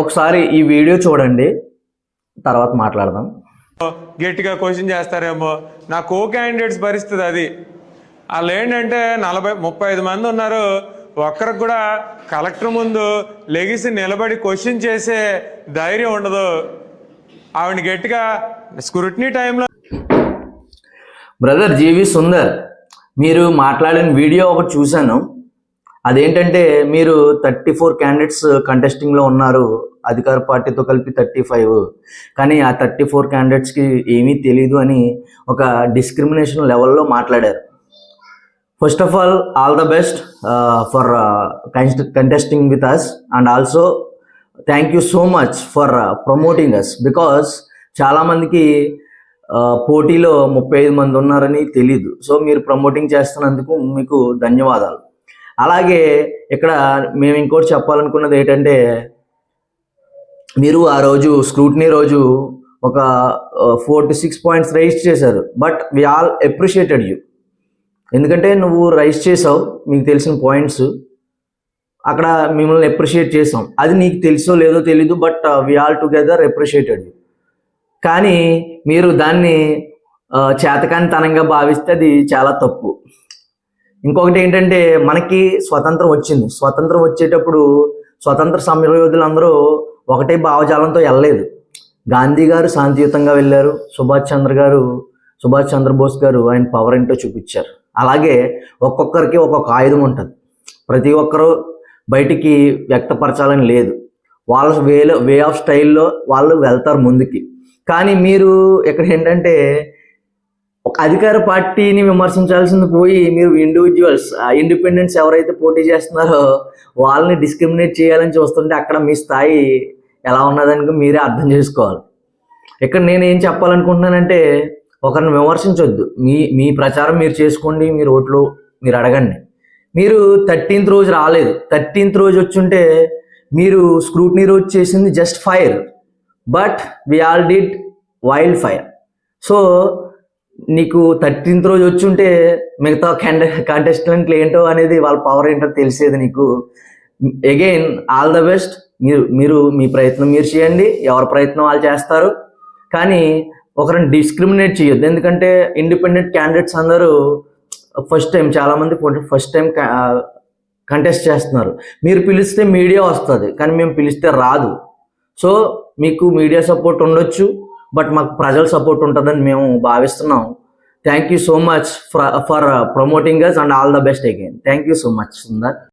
ఒకసారి ఈ వీడియో చూడండి. తర్వాత మాట్లాడదాం. గట్టిగా క్వశ్చన్ చేస్తారేమో. నా కో క్యాండిడేట్స్ పరిస్థితి అది. వాళ్ళు ఏంటంటే నలభై ముప్పై ఐదు మంది ఉన్నారు. ఒక్కరికి కూడా కలెక్టర్ ముందు లెగిసి నిలబడి క్వశ్చన్ చేసే ధైర్యం ఉండదు. ఆవిడ గట్టిగా స్క్రూటినీ టైంలో బ్రదర్ జీవి సుందర్ మీరు మాట్లాడిన వీడియో ఒకటి చూశాను. అదేంటంటే మీరు థర్టీ ఫోర్ క్యాండిడేట్స్ కంటెస్టింగ్లో ఉన్నారు అధికార పార్టీతో కలిపి థర్టీ ఫైవ్. కానీ ఆ థర్టీ ఫోర్ క్యాండిడేట్స్కి ఏమీ తెలియదు అని ఒక డిస్క్రిమినేషన్ లెవెల్లో మాట్లాడారు. First of all all the best for contesting with us and also thank you so much for promoting us because చాలామందికి పోటీలో ముప్పై ఐదు మంది ఉన్నారని తెలీదు. సో మీరు ప్రమోటింగ్ చేస్తున్నందుకు మీకు ధన్యవాదాలు. అలాగే ఇక్కడ మేము ఇంకోటి చెప్పాలనుకున్నది ఏంటంటే మీరు ఆ రోజు స్క్రూటినీ రోజు ఒక four to six points raise చేశారు. But we all appreciated you ఎందుకంటే నువ్వు రైజ్ చేసావు మీకు తెలిసిన పాయింట్స్ అక్కడ మిమ్మల్ని అప్రిషియేట్ చేసాం అది నీకు తెలుసో లేదో తెలీదు but we all together appreciated you కానీ మీరు దాన్ని చేతకానితనంగా భావిస్తే అది చాలా తప్పు. ఇంకొకటి ఏంటంటే మనకి స్వతంత్రం వచ్చింది. స్వతంత్రం వచ్చేటప్పుడు స్వతంత్ర సమరయోధులందరూ ఒకటే భావజాలంతో వెళ్ళలేదు గాంధీ గారు శాంతియుతంగా వెళ్ళారు. సుభాష్ చంద్ర గారు సుభాష్ చంద్రబోస్ గారు ఆయన పవర్ ఏంటో చూపించారు. అలాగే ఒక్కొక్కరికి ఒక్కొక్క ఆయుధం ఉంటుంది. ప్రతి ఒక్కరూ బయటికి వ్యక్తపరచాలని లేదు. వాళ్ళ వేలో వే ఆఫ్ స్టైల్లో వాళ్ళు వెళ్తారు ముందుకి. కానీ మీరు ఇక్కడ ఏంటంటే ఒక అధికార పార్టీని విమర్శించాల్సింది పోయి మీరు ఇండివిజువల్స్ ఇండిపెండెన్స్ ఎవరైతే పోటీ చేస్తున్నారో వాళ్ళని డిస్క్రిమినేట్ చేయాలని చూస్తుంటే అక్కడ మీ స్థాయి ఎలా ఉన్నదానికి మీరే అర్థం చేసుకోవాలి. ఇక్కడ నేను ఏం చెప్పాలనుకుంటున్నానంటే ఒకరిని విమర్శించొద్దు. మీ మీ ప్రచారం మీరు చేసుకోండి మీరు ఓట్లు మీరు అడగండి. మీరు థర్టీన్త్ రోజు రాలేదు. థర్టీన్త్ రోజు వచ్చుంటే మీరు స్క్రూట్నీ రోజు చేసింది just fire but we all did wild fire so నీకు థర్టీన్త్ రోజు వచ్చి ఉంటే మిగతా కంట కంటెస్టెంట్లు ఏంటో అనేది వాళ్ళ పవర్ ఏంటో తెలిసేది నీకు. అగైన్ ఆల్ ద బెస్ట్ మీరు మీరు మీ ప్రయత్నం మీరు చేయండి. ఎవరి ప్రయత్నం వాళ్ళు చేస్తారు. కానీ ఒకరిని డిస్క్రిమినేట్ చేయొద్దు. ఎందుకంటే ఇండిపెండెంట్ క్యాండిడేట్స్ అందరూ ఫస్ట్ టైం చాలామంది ఫస్ట్ టైం కంటెస్ట్ చేస్తున్నారు. మీరు పిలిస్తే మీడియా వస్తుంది. కానీ మేము పిలిస్తే రాదు. సో మీకు మీడియా సపోర్ట్ ఉండొచ్చు. బట్ మాకు ప్రజల సపోర్ట్ ఉంటుందని మేము భావిస్తున్నాం. Thank you so much for for promoting us and all the best again thank you so much Sundar.